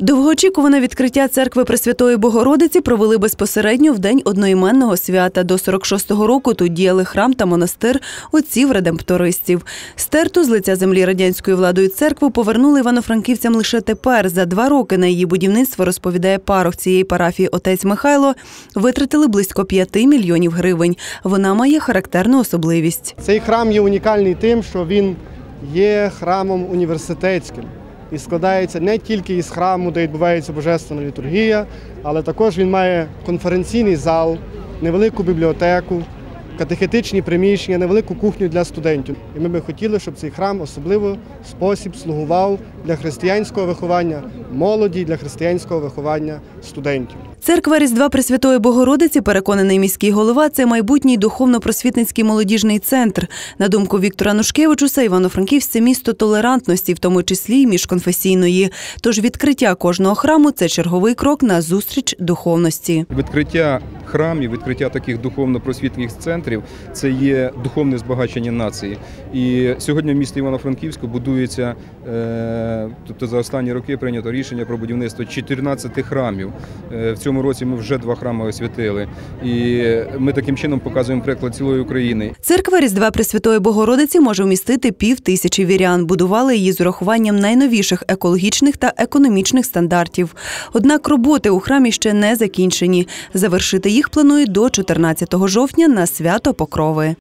Довгоочікуване відкриття церкви Пресвятої Богородиці провели безпосередньо в день одноіменного свята. До 46-го року тут діяли храм та монастир отців редемптористів. Стерту з лиця землі радянською владою церкву повернули івано-франківцям лише тепер. За два роки на її будівництво розповідає парох цієї парафії отець Михайло. Витратили близько 5 мільйонів гривень. Вона має характерну особливість. Цей храм є унікальний тим, що він є храмом університетським і складається не тільки із храму, де відбувається божественна літургія, але також він має конференційний зал, невелику бібліотеку, катехетичні приміщення, невелику кухню для студентів. І ми би хотіли, щоб цей храм особливо спосіб слугував для християнського виховання молоді, для християнського виховання студентів. Церква Різдва Пресвятої Богородиці, переконаний міський голова, це майбутній духовно-просвітницький молодіжний центр. На думку Віктора Нушкевичуса, Івано-Франківськ – це місто толерантності, в тому числі й міжконфесійної. Тож відкриття кожного храму це черговий крок на зустріч духовності. Відкриття храмів, відкриття таких духовно-просвітних центрів це є духовне збагачення нації. І сьогодні в місті Івано-Франківську будується, е, тобто за останні роки прийнято рішення про будівництво 14 храмів. Е, В цьому році ми вже два храми освятили. І ми таким чином показуємо приклад цілої України. Церква Різдва Пресвятої Богородиці може вмістити пів тисячі вірян. Будували її з урахуванням найновіших екологічних та економічних стандартів. Однак роботи у храмі ще не закінчені. Завершити їх планують до 14 жовтня на свято Покрови.